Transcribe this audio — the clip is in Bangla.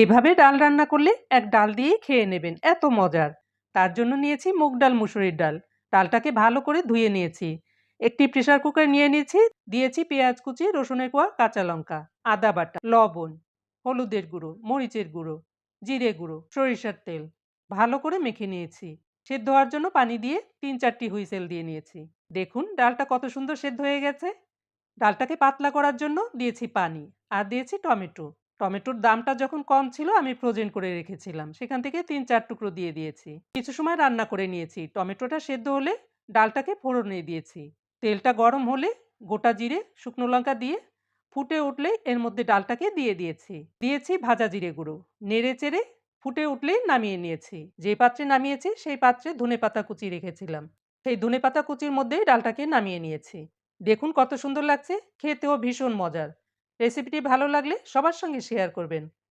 এভাবে ডাল রান্না করলে এক ডাল দিয়েই খেয়ে নেবেন, এত মজার। তার জন্য নিয়েছি মুগ ডাল, মুসুরির ডাল। ডালটাকে ভালো করে ধুয়ে নিয়েছি। একটি প্রেসার কুকার নিয়ে নিয়েছি, দিয়েছি পেঁয়াজ কুচি, রসুনের কোয়া, কাঁচা লঙ্কা, আদা বাটা, লবণ, হলুদের গুঁড়ো, মরিচের গুঁড়ো, জিরে গুঁড়ো, সরিষার তেল, ভালো করে মেখে নিয়েছি। সেদ্ধ হওয়ার জন্য পানি দিয়ে তিন চারটি হুইসেল দিয়ে নিয়েছি। দেখুন ডালটা কত সুন্দর সেদ্ধ হয়ে গেছে। ডালটাকে পাতলা করার জন্য দিয়েছি পানি আর দিয়েছি টমেটো। টমেটোর দামটা যখন কম ছিল, আমি ফ্রোজেন করে রেখেছিলাম। সেখান থেকে তিন চার টুকরো দিয়ে দিয়েছি। কিছু সময় রান্না করে নিয়েছি। টমেটোটা সেদ্ধ হলে ডালটাকে ফোড়নে দিয়েছি। তেলটা গরম হলে গোটা জিরে, শুকনো লঙ্কা দিয়ে ফুটে উঠলে এর মধ্যে ডালটাকে দিয়ে দিয়েছি। দিয়েছি ভাজা জিরে গুঁড়ো। নেড়ে চেড়ে ফুটে উঠলেই নামিয়ে নিয়েছি। যে পাত্রে নামিয়েছি, সেই পাত্রে ধনে পাতা কুচি রেখেছিলাম। সেই ধনে পাতা কুচির মধ্যেই ডালটাকে নামিয়ে নিয়েছি। দেখুন কত সুন্দর লাগছে। খেতেও ভীষণ মজার। রেসিপিটি ভালো লাগলে সবার সঙ্গে শেয়ার করবেন।